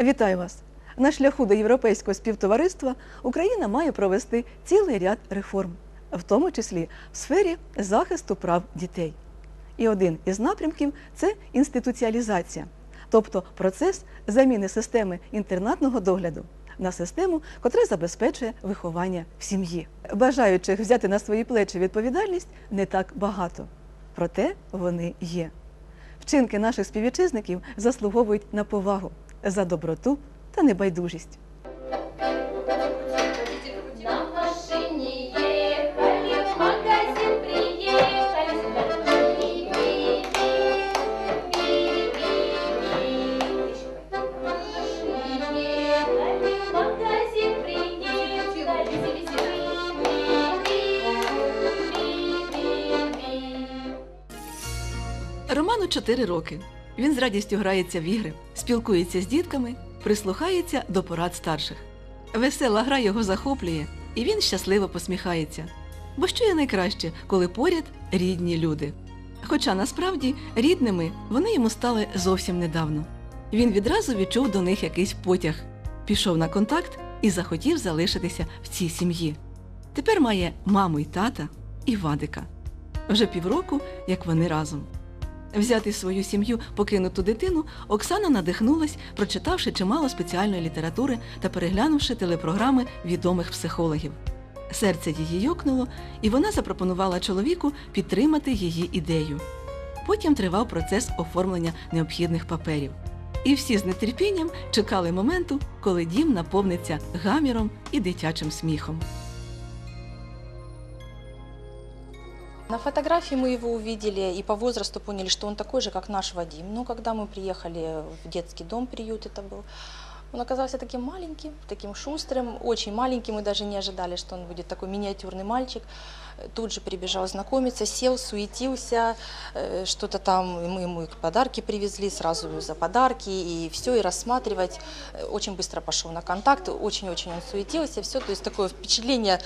Вітаю вас! На шляху до європейського співтовариства Україна має провести цілий ряд реформ, в тому числі в сфері захисту прав дітей. І один із напрямків це інституціалізація, тобто процес заміни системи інтернатного догляду на систему, котра забезпечує виховання в сім'ї. Бажаючих взяти на свої плечі відповідальність не так багато, проте вони є. Вчинки наших співвітчизників заслуговують на повагу за доброту та небайдужість. Роману 4 роки. Він з радістю грається в ігри, спілкується з дітками, прислухається до порад старших. Весела гра його захоплює, і він щасливо посміхається. Бо що є найкраще, коли поряд рідні люди. Хоча насправді рідними вони йому стали зовсім недавно. Він відразу відчув до них якийсь потяг, пішов на контакт і захотів залишитися в цій сім'ї. Тепер має маму й тата і вадика. Вже півроку, як вони разом. Взяти свою сім'ю покинуту дитину Оксана надихнулась, прочитавши чимало спеціальної літератури та переглянувши телепрограми відомих психологів. Серце її йокнуло, і вона запропонувала чоловіку підтримати її ідею. Потім тривав процес оформлення необхідних паперів. І всі з нетерпінням чекали моменту, коли дім наповниться гаміром і дитячим сміхом. На фотографии мы его увидели и по возрасту поняли, что он такой же, как наш Вадим. Но когда мы приехали в детский дом, приют это был, он оказался таким маленьким, таким шустрым, очень маленьким. Мы даже не ожидали, что он будет такой миниатюрный мальчик. Тут же прибежал знакомиться, сел, суетился, э, что-то там, мы ему подарки привезли, сразу за подарки, и все, и рассматривать. Э, Очень быстро пошел на контакт, очень-очень он суетился, все, то есть такое впечатление,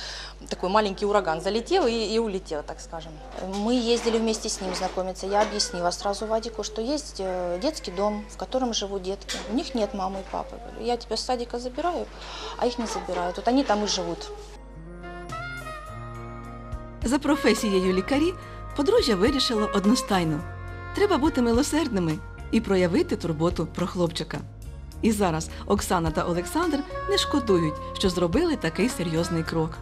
такой маленький ураган залетел и, и улетел, так скажем. Мы ездили вместе с ним знакомиться, я объяснила сразу Вадику, что есть э, детский дом, в котором живут детки. У них нет мамы и папы. Я тебя с садика забираю, а их не забирают. Вот они там и живут. За професією лікарі подружжя вирішило одностайно: треба бути милосердними і проявити турботу про хлопчика. І зараз Оксана та Олександр не шкодують, що зробили такий серйозний крок.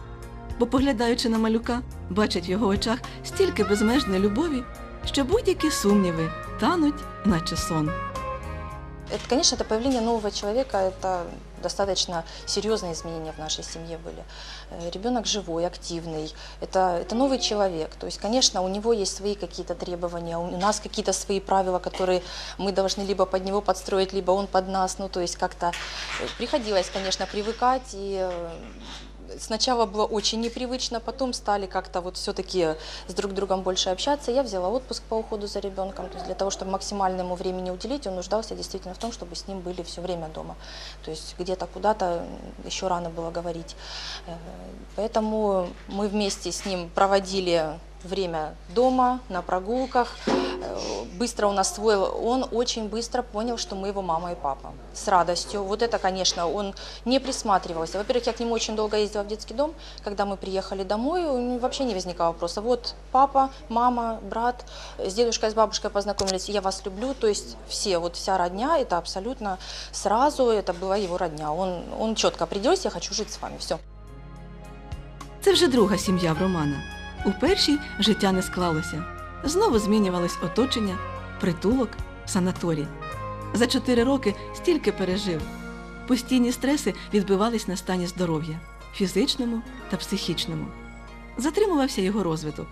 Бо, поглядаючи на малюка, бачать в його очах стільки безмежної любові, що будь-які сумніви тануть, наче сон. Это, конечно, это появление нового человека, это достаточно серьезные изменения в нашей семье были. Э, Ребенок живой, активный, это, это новый человек. То есть, конечно, у него есть свои какие-то требования, у нас какие-то свои правила, которые мы должны либо под него подстроить, либо он под нас. Ну, то есть как-то э, приходилось, конечно, привыкать и э, Сначала было очень непривычно, потом стали как-то вот все-таки с друг другом больше общаться. Я взяла отпуск по уходу за ребенком, то есть для того, чтобы максимально ему времени уделить, он нуждался действительно в том, чтобы с ним были все время дома. То есть где-то куда-то еще рано было говорить. Э, Поэтому мы вместе с ним проводили время дома, на прогулках. Э, Быстро он освоил, он очень быстро понял, что мы его мама и папа. С радостью. Вот это, конечно, он не присматривался. Во-первых, я к нему очень долго ездила в детский дом. Когда мы приехали домой, вообще не возникало вопроса. Вот папа, мама, брат, с дедушкой, с бабушкой познакомились, я вас люблю. То есть все, вот вся родня, это абсолютно сразу, это была его родня. Он, он четко определился, я хочу жить с вами. Все. Це вже друга сім'я в Романа. У першій життя не склалося. Знову змінювалось оточення, притулок, санаторій. За чотири роки стільки пережив. Постійні стреси відбивались на стані здоров'я фізичному та психічному. Затримувався його розвиток.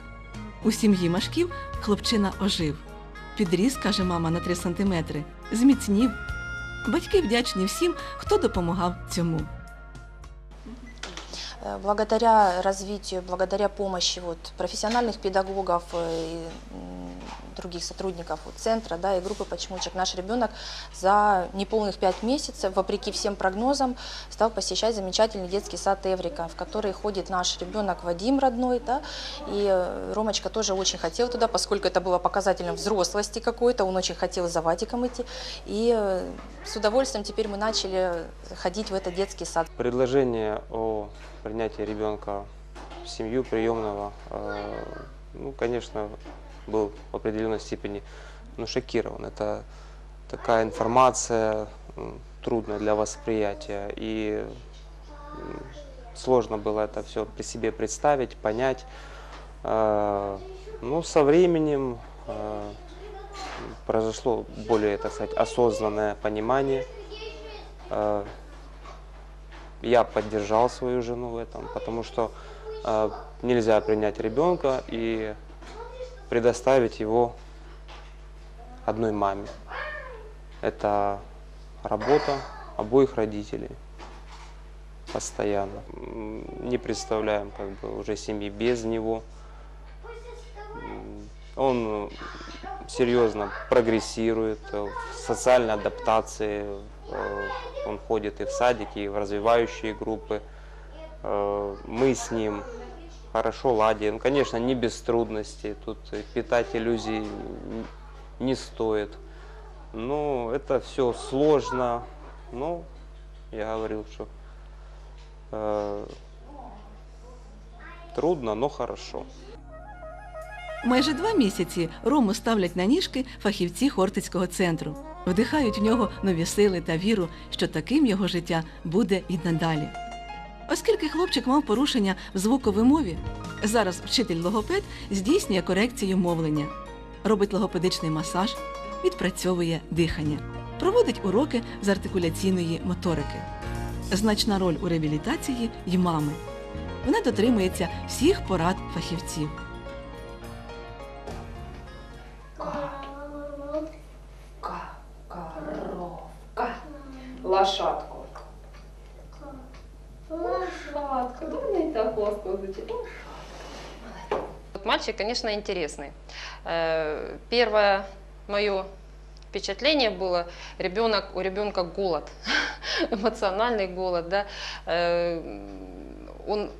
У сім'ї Машків хлопчина ожив. Підріс, каже мама, на три сантиметри, зміцнів. Батьки вдячні всім, хто допомагав цьому. Э, Благодаря развитию, благодаря помощи вот, профессиональных педагогов э, и других сотрудников вот, центра да, и группы «Почемучек» наш ребенок за неполных пять месяцев, вопреки всем прогнозам, стал посещать замечательный детский сад «Эврика», в который ходит наш ребенок Вадим родной. Да, и э, Ромочка тоже очень хотел туда, поскольку это было показателем взрослости какой-то, он очень хотел за Вадиком идти. И с удовольствием теперь мы начали ходить в этот детский сад. Предложение о принятии ребенка в семью приемного, э, ну, конечно, был в определенной степени ну, шокирован. Это такая информация трудная для восприятия. И сложно было это все при себе представить, понять. Э, Ну, со временем э, произошло более, так сказать, осознанное понимание. Я поддержал свою жену в этом, потому что э, нельзя принять ребенка и предоставить его одной маме. Это работа обоих родителей постоянно. Не представляем как бы уже семьи без него. Он серьезно прогрессирует э, в социальной адаптации. э, Он ходит и в садики, и в развивающие группы. Э, Мы с ним хорошо ладим. Ну, Конечно, не без трудностей. Тут питать иллюзий н- не стоит. Но это все сложно. Но я говорил, что трудно, но хорошо. Майже два місяці Рому ставлять на ніжки фахівці Хортицького центру, вдихають в нього нові сили та віру, що таким його життя буде і надалі. Оскільки хлопчик мав порушення в звуковимові, зараз вчитель логопед здійснює корекцію мовлення, робить логопедичний масаж, відпрацьовує дихання, проводить уроки з артикуляційної моторики. Значна роль у реабілітації й мами. Вона дотримується всіх порад фахівців. Мальчик, конечно, интересный. Э, Первое мое впечатление было, ребенок, у ребенка голод, эмоциональный голод, да. Э, Он,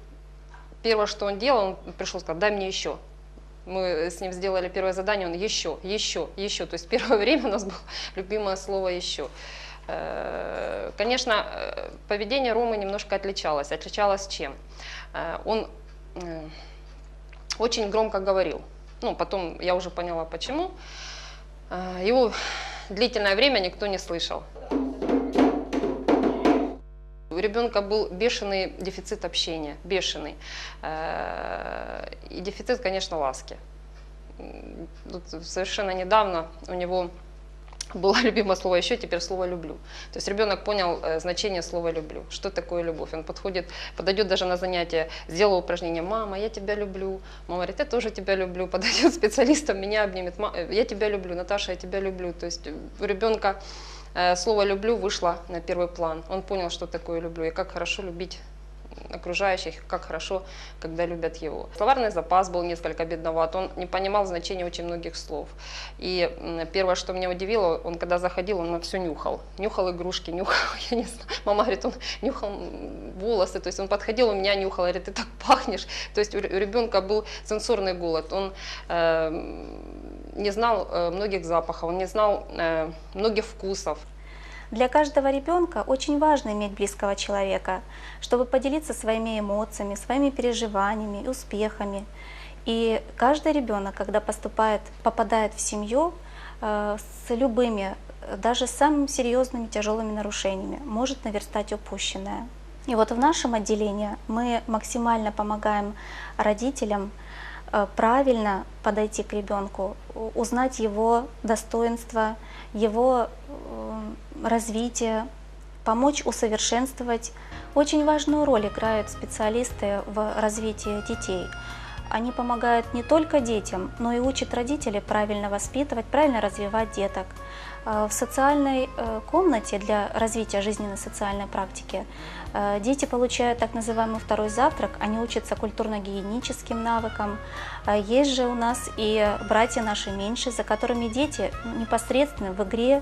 первое, что он делал, он пришел и сказал, дай мне еще. Мы с ним сделали первое задание, он еще, еще, еще. То есть первое время у нас было любимое слово еще. Э, Конечно, поведение Ромы немножко отличалось. Отличалось чем? Он очень громко говорил. Ну, потом я уже поняла, почему. А, Его длительное время никто не слышал. У ребенка был бешеный дефицит общения, бешеный. Э, И дефицит, конечно, ласки. Тут совершенно недавно у него было любимое слово еще, теперь слово люблю. То есть ребенок понял э, значение слова люблю. Что такое любовь? Он подходит, подойдет даже на занятие, сделал упражнение, мама, я тебя люблю. Мама говорит, я тоже тебя люблю. Подойдет специалистом, меня обнимет, «Ма- э, я тебя люблю, Наташа, я тебя люблю. То есть у ребенка э, слово люблю вышло на первый план. Он понял, что такое люблю и как хорошо любить окружающих, как хорошо, когда любят его. Словарный запас был несколько бедноват, он не понимал значения очень многих слов. И первое, что меня удивило, он когда заходил, он все нюхал. Нюхал игрушки, нюхал, я не знаю. Мама говорит, он нюхал волосы, то есть он подходил, у меня нюхал, говорит, ты так пахнешь. То есть у ребенка был сенсорный голод, он э, не знал э, многих запахов, он не знал э, многих вкусов. Для каждого ребенка очень важно иметь близкого человека, чтобы поделиться своими эмоциями, своими переживаниями, успехами. И каждый ребенок, когда поступает, попадает в семью э, с любыми, э, даже самыми серьезными тяжелыми нарушениями, может наверстать упущенное. И вот в нашем отделении мы максимально помогаем родителям э, правильно подойти к ребенку, узнать его достоинства, его развитие, помочь усовершенствовать. Очень важную роль играют специалисты в развитии детей. они помогают не только детям, но и учат родителей правильно воспитывать, правильно развивать деток. Э, В социальной э, комнате для развития жизненной социальной практики э, дети получают так называемый второй завтрак, они учатся культурно-гигиеническим навыкам. Есть же у нас и братья наши меньшие, за которыми дети непосредственно в игре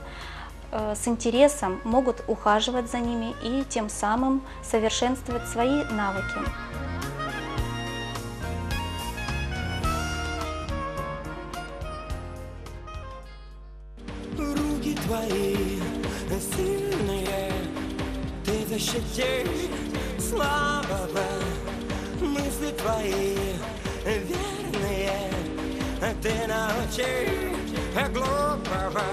с интересом могут ухаживать за ними и тем самым совершенствовать свои навыки. Руки твои сильные, ты защити слабого. Мысли твои верные, ты научи глупого.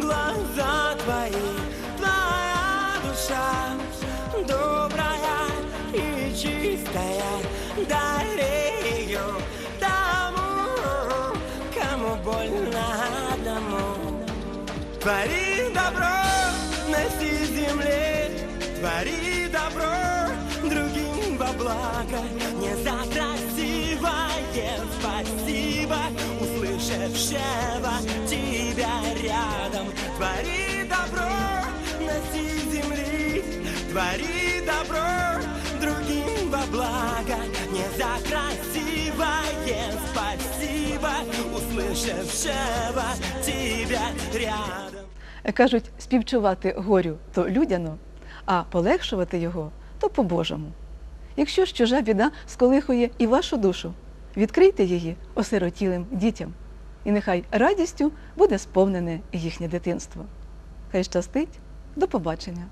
Глаза твои, твоя душа добрая и чистая. Дари ее тому, кому больно одному. Твори добро на всей земле, твори добро другим во благо. Не за красивое спасибо, услышавшего тебя рядом. Твори добро на всей земле, твори добро другим во благо. Не за красивое спасибо, услышавшего тебя рядом. Кажуть, співчувати горю то людяно, а полегшувати його то по-божому. Якщо ж чужа біда сколихує і вашу душу, відкрийте її осиротілим дітям, і нехай радістю буде сповнене їхнє дитинство. Хай щастить, до побачення!